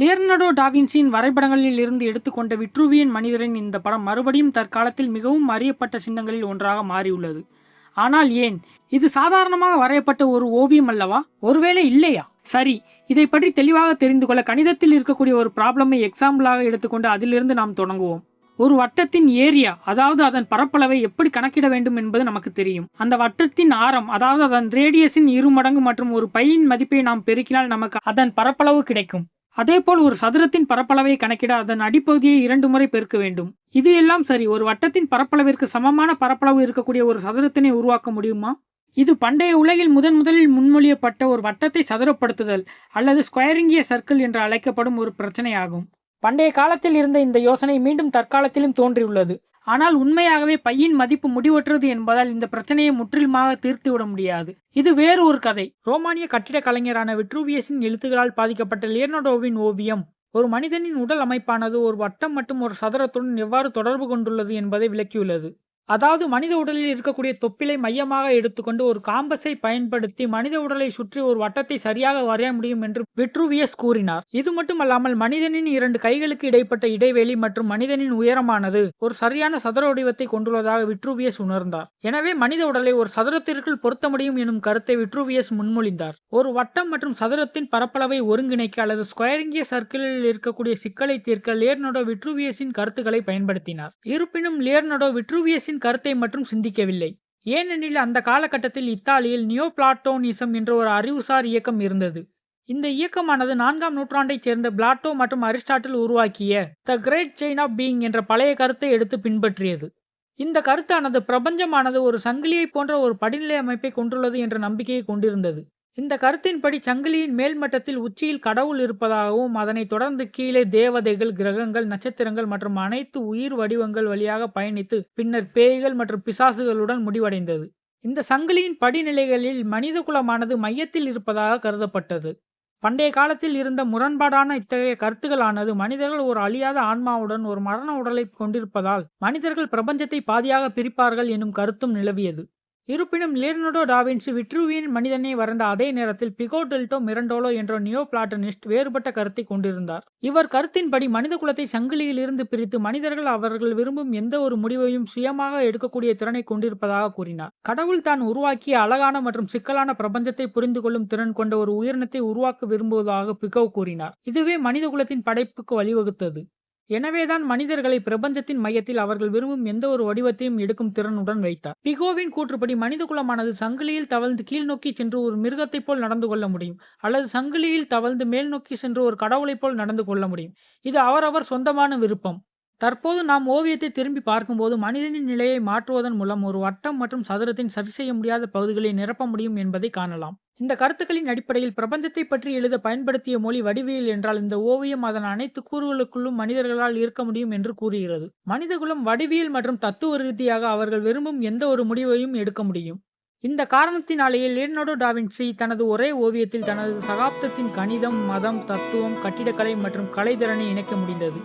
லியர்னடோ டாவின்சியின் வரைபடங்களில் இருந்து எடுத்துக்கொண்ட விட்ரூவியன் மனிதரின் இந்த படம் மறுபடியும் தற்காலத்தில் மிகவும் அறியப்பட்ட சின்னங்களில் ஒன்றாக மாறியுள்ளது. ஆனால் ஏன்? இது சாதாரணமாக வரையப்பட்ட ஒரு ஓவியம் அல்லவா? ஒருவேளை இல்லையா? சரி இதை பற்றி தெளிவாக தெரிந்து கொள்ள கணிதத்தில் இருக்கக்கூடிய ஒரு ப்ராப்ளமை எக்ஸாம்பிளாக எடுத்துக்கொண்டு அதிலிருந்து நாம் தொடங்குவோம். ஒரு வட்டத்தின் ஏரியா அதாவது அதன் பரப்பளவை எப்படி கணக்கிட வேண்டும் என்பது நமக்கு தெரியும். அந்த வட்டத்தின் ஆரம் அதாவது அதன் ரேடியஸின் இரு மடங்கு மற்றும் ஒரு பையின் மதிப்பை நாம் பெருக்கினால் நமக்கு அதன் பரப்பளவு கிடைக்கும். அதேபோல் ஒரு சதுரத்தின் பரப்பளவை கணக்கிட அதன் அடிப்பகுதியை இரண்டு முறை பெருக்க வேண்டும். இது எல்லாம் சரி. ஒரு வட்டத்தின் பரப்பளவிற்கு சமமான பரப்பளவு இருக்கக்கூடிய ஒரு சதுரத்தினை உருவாக்க முடியுமா? இது பண்டைய உலகில் முதன் முதலில் முன்மொழியப்பட்ட ஒரு வட்டத்தை சதுரப்படுத்துதல் அல்லது ஸ்கொயரிங்கிய சர்க்கிள் என்று அழைக்கப்படும் ஒரு பிரச்சனையாகும். பண்டைய காலத்தில் இருந்த இந்த யோசனை மீண்டும் தற்காலத்திலும் தோன்றியுள்ளது. ஆனால் உண்மையாகவே பையின் மதிப்பு முடிவற்றது என்பதால் இந்த பிரச்சனையை முற்றிலுமாக தீர்த்துவிட முடியாது. இது வேறு ஒரு கதை. ரோமானிய கட்டிட கலைஞரான விட்ரூவியஸின் எழுத்துக்களால் பாதிக்கப்பட்ட லியர்னடோவின் ஓவியம். ஒரு மனிதனின் உடல் அமைப்பானது ஒரு வட்டம் மற்றும் ஒரு சதுரத்துடன் எவ்வாறு தொடர்பு கொண்டுள்ளது என்பதை விளக்கியுள்ளது. அதாவது மனித உடலில் இருக்கக்கூடிய தொப்பிலை மையமாக எடுத்துக்கொண்டு ஒரு காம்பஸை பயன்படுத்தி மனித உடலை சுற்றி ஒரு வட்டத்தை சரியாக வரைய முடியும் என்று விட்ருவியஸ் கூறினார். இது மட்டுமல்லாமல் மனிதனின் இரண்டு கைகளுக்கு இடைப்பட்ட இடைவெளி மற்றும் மனிதனின் உயரமானது ஒரு சரியான சதுர வடிவத்தை கொண்டுள்ளதாக விட்ருவியஸ் உணர்ந்தார். எனவே மனித உடலை ஒரு சதுரத்திற்குள் பொருத்த முடியும் எனும் கருத்தை விட்ருவியஸ் முன்மொழிந்தார். ஒரு வட்டம் மற்றும் சதுரத்தின் பரப்பளவை ஒருங்கிணைக்க அல்லது ஸ்கொயரிங்கிய சர்க்கிளில் இருக்கக்கூடிய சிக்கலை தீர்க்க லியர்னடோ விட்ருவியஸின் கருத்துக்களை பயன்படுத்தினார். இருப்பினும் லியர்னடோ விட்ருவியஸின் கருத்தை மட்டும் சிந்திக்கவில்லை. ஏனெனில் அந்த காலகட்டத்தில் இத்தாலியில் நியோ பிளாட்டோனிசம் என்ற ஒரு அறிவுசார் இயக்கம் இருந்தது. இந்த இயக்கமானது நான்காம் நூற்றாண்டைச் சேர்ந்த பிளாட்டோ மற்றும் அரிஸ்டாட்டில் உருவாக்கிய the great chain of being என்ற பழைய கருத்தை எடுத்து பின்பற்றியது. இந்த கருத்தானது பிரபஞ்சமானது ஒரு சங்கிலியை போன்ற ஒரு படிநிலை அமைப்பை கொண்டுள்ளது என்ற நம்பிக்கையை கொண்டிருந்தது. இந்த கருத்தின்படி சங்கிலியின் மேல்மட்டத்தில் உச்சியில் கடவுள் இருப்பதாகவும் அதனைத் தொடர்ந்து கீழே தேவதைகள் கிரகங்கள் நட்சத்திரங்கள் மற்றும் அனைத்து உயிர் வடிவங்கள் வழியாக பயணித்து பின்னர் பேய்கள் மற்றும் பிசாசுகளுடன் முடிவடைந்தது. இந்த சங்கிலியின் படிநிலைகளில் மனித குலமானது மையத்தில் இருப்பதாக கருதப்பட்டது. பண்டைய காலத்தில் இருந்த முரண்பாடான இத்தகைய கருத்துக்களானது மனிதர்கள் ஒரு அழியாத ஆன்மாவுடன் ஒரு மரண உடலை கொண்டிருப்பதால் மனிதர்கள் பிரபஞ்சத்தை பாதியாக பிரிப்பார்கள் எனும் கருத்தும் நிலவியது. இருப்பினும் லியர்னடோ டாவின்சி விட்ரூவியன் மனிதனை வரைந்த அதே நேரத்தில் பிகோ டெல்டோ மிரண்டோலோ என்ற நியோ பிளாட்டனிஸ்ட் வேறுபட்ட கருத்தை கொண்டிருந்தார். இவர் கருத்தின்படி மனித குலத்தை சங்கிலியிலிருந்து பிரித்து மனிதர்கள் அவர்கள் விரும்பும் எந்த ஒரு முடிவையும் சுயமாக எடுக்கக்கூடிய திறனை கொண்டிருப்பதாக கூறினார். கடவுள் தான் உருவாக்கிய அழகான மற்றும் சிக்கலான பிரபஞ்சத்தை புரிந்து கொள்ளும் திறன் கொண்ட ஒரு உயிரினத்தை உருவாக்க விரும்புவதாக பிகோ கூறினார். இதுவே மனித குலத்தின் படைப்புக்கு வழிவகுத்தது. எனவேதான் மனிதர்களை பிரபஞ்சத்தின் மையத்தில் அவர்கள் விரும்பும் எந்த ஒரு வடிவத்தையும் எடுக்கும் திறனுடன் வைத்தார். பிகோவின் கூற்றுப்படி மனித குலமானது சங்கிலியில் தவழ்ந்து கீழ் நோக்கி சென்று ஒரு மிருகத்தைப் போல் நடந்து கொள்ள முடியும். அல்லது சங்கிலியில் தவழ்ந்து மேல் நோக்கி சென்று ஒரு கடவுளைப் போல் நடந்து கொள்ள முடியும். இது அவரவர் சொந்தமான விருப்பம். தற்போது நாம் ஓவியத்தை திரும்பி பார்க்கும்போது மனிதனின் நிலையை மாற்றுவதன் மூலம் ஒரு வட்டம் மற்றும் சதுரத்தின் சரி செய்ய முடியாத பகுதிகளை நிரப்ப முடியும் என்பதை காணலாம். இந்த கருத்துக்களின் அடிப்படையில் பிரபஞ்சத்தை பற்றி எழுத பயன்படுத்திய மொழி வடிவியல் என்றால் இந்த ஓவியம் அதன் அனைத்து கூறுகளுக்குள்ளும் மனிதர்களால் இருக்க முடியும் என்று கூறுகிறது. மனிதகுலம் வடிவியல் மற்றும் தத்துவ ரீதியாக அவர்கள் விரும்பும் எந்த ஒரு முடிவையும் எடுக்க முடியும். இந்த காரணத்தினாலேயே லியர்னடோ டாவின்சி தனது ஒரே ஓவியத்தில் தனது சகாப்தத்தின் கணிதம் மதம் தத்துவம் கட்டிடக்கலை மற்றும் கலைதிறனை இணைக்க முடிந்தது.